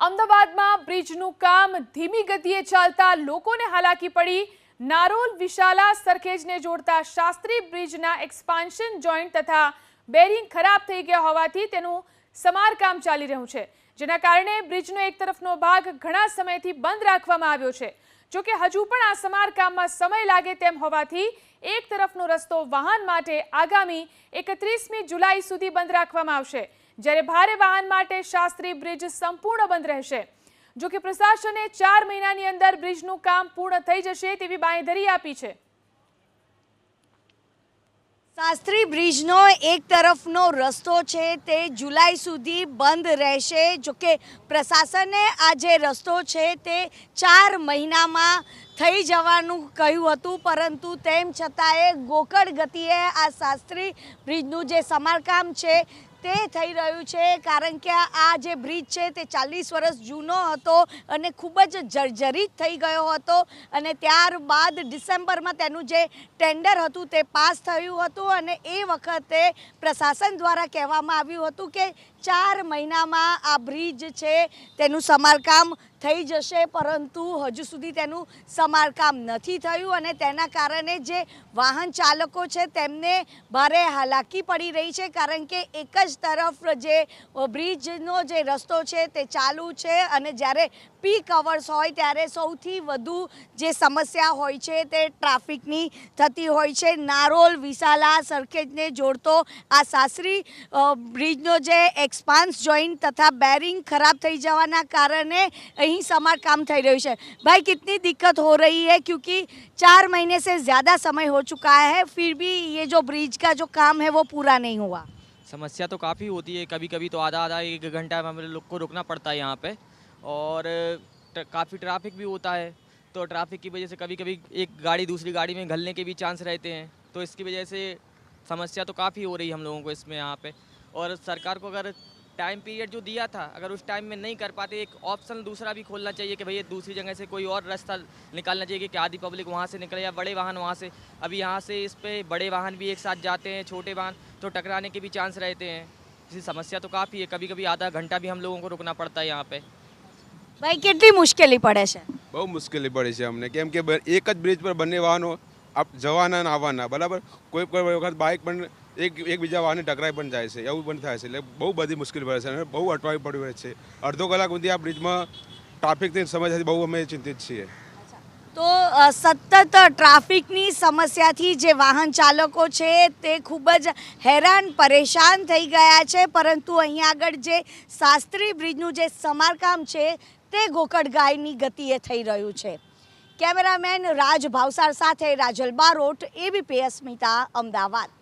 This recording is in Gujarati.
અમદાવાદમાં બ્રિજનું કામ ધીમી ગતિએ ચાલતા લોકોને હાલાકી પડી. નારોલ વિશાલા સરખેજને જોડતા શાસ્ત્રી બ્રિજના એક્સપાન્શન જોઈન્ટ તથા બેરિંગ ખરાબ થઈ ગયા હોવાથી તેનું સમારકામ ચાલી રહ્યું છે, જેના કારણે બ્રિજનો એક તરફનો ભાગ ઘણા સમયથી બંધ રાખવામાં આવ્યો છે. જોકે હજુ પણ આ સમારકામમાં સમય લાગે તેમ હોવાથી એક તરફનો રસ્તો વાહન માટે આગામી એકત્રીસમી જુલાઈ સુધી બંધ રાખવામાં આવશે. જ્યારે ભારે વાહન માટે શાસ્ત્રી બ્રિજ સંપૂર્ણ બંધ રહેશે. જો કે પ્રશાસને ચાર મહિનાની અંદર બ્રિજનું કામ પૂર્ણ થઈ જશે તેવી બાંયધરી આપી છે. શાસ્ત્રી બ્રિજનો એક તરફનો રસ્તો છે તે જુલાઈ સુધી બંધ રહેશે. જોકે પ્રશાસને આ જે રસ્તો છે તે ચાર મહિનામાં થઈ જવાનું કહ્યું હતું, પરંતુ તેમ છતાંય ગોકળ ગતિએ આ શાસ્ત્રી બ્રિજનું જે સમારકામ છે તે થઈ રહ્યું છે. કારણ કે આ જે બ્રિજ છે તે ચાલીસ વર્ષ જૂનો હતો અને ખૂબ જ જર્જરિત થઈ ગયો હતો અને ત્યારબાદ ડિસેમ્બરમાં તેનું જે ટેન્ડર હતું તે પાસ થયું હતું અને એ વખતે પ્રશાસન દ્વારા કહેવામાં આવ્યું હતું કે ચાર મહિનામાં આ બ્રિજ છે તેનું સમારકામ થઈ જશે, પરંતુ હજુ સુધી તેનું સમારકામ નથી થયું અને તેના કારણે જે વાહન ચાલકો છે તેમને ભારે હાલાકી પડી રહી છે, કારણ કે એક જ તરફ જે બ્રિજનો જે રસ્તો છે તે ચાલુ છે અને જ્યારે પીક અવર્સ હોય ત્યારે સૌથી વધુ જે સમસ્યા હોય છે તે ટ્રાફિકની થતી હોય છે. નારોલ વિશાલા સરખેજને જોડતો આ સાસરી બ્રિજનો જે એક્સપાન્સ જોઈન્ટ તથા બેરિંગ ખરાબ થઈ જવાના કારણે અહીં समारकाम થઈ રહ્યું છે भाई कितनी दिक्कत हो रही है क्योंकि चार महीने से ज़्यादा समय हो चुका है फिर भी ये जो ब्रिज का जो काम है वो पूरा नहीं हुआ समस्या तो काफ़ी होती है कभी कभी तो आधा आधा एक घंटा में हमें लोग को रुकना पड़ता है यहाँ पे और काफ़ी ट्रैफिक भी होता है तो ट्रैफिक की वजह से कभी कभी एक गाड़ी दूसरी गाड़ी में घलने के भी चांस रहते हैं तो इसकी वजह से समस्या तो काफ़ी हो रही है हम लोगों को इसमें यहाँ पे और सरकार को अगर टाइम पीरियड जो दिया था अगर उस टाइम में नहीं कर पाते एक ऑप्शन दूसरा भी खोलना चाहिए कि भैया दूसरी जगह से कोई और रास्ता निकालना चाहिए कि आधी पब्लिक वहाँ से निकले या बड़े वाहन वहाँ से अभी यहाँ से इस पे बड़े वाहन भी एक साथ जाते हैं छोटे वाहन तो टकराने के भी चांस रहते हैं इसी समस्या तो काफ़ी है कभी कभी आधा घंटा भी हम लोगों को रुकना पड़ता है यहाँ पे ભાઈ કેટલી મુશ્કેલી પડે છે બહુ મુશ્કેલી પડી છે અમને કેમ કે બ- એક જ બ્રિજ પર બંને વાહનો આપ જવાના ને આવવાના બરાબર કોઈ કોઈ વખત બાઇક પણ એક એકબીજા વાહને ટકરાઈ પણ જાય છે, એવું પણ થાય છે. એટલે બહુ બધી મુશ્કેલી પડે છે અને બહુ અટવાવી હોય છે. અડધો કલાક સુધી આ બ્રિજમાં ટ્રાફિકની સમસ્યાથી બહુ અમે ચિંતિત છીએ. તો સતત ટ્રાફિકની સમસ્યાથી જે વાહન ચાલકો છે તે ખૂબ જ હેરાન, પરેશાન થઈ ગયા છે. પરંતુ અહીંયા આગળ જે શાસ્ત્રી બ્રિજનું જે સમારકામ છે તે ગોકળ ગાયની ગતિએ થઈ રહ્યું છે. કેમેરામેન રાજ ભાવસાર સાથે રાજલ બારોટ એબીપી અસ્મિતા અમદાવાદ.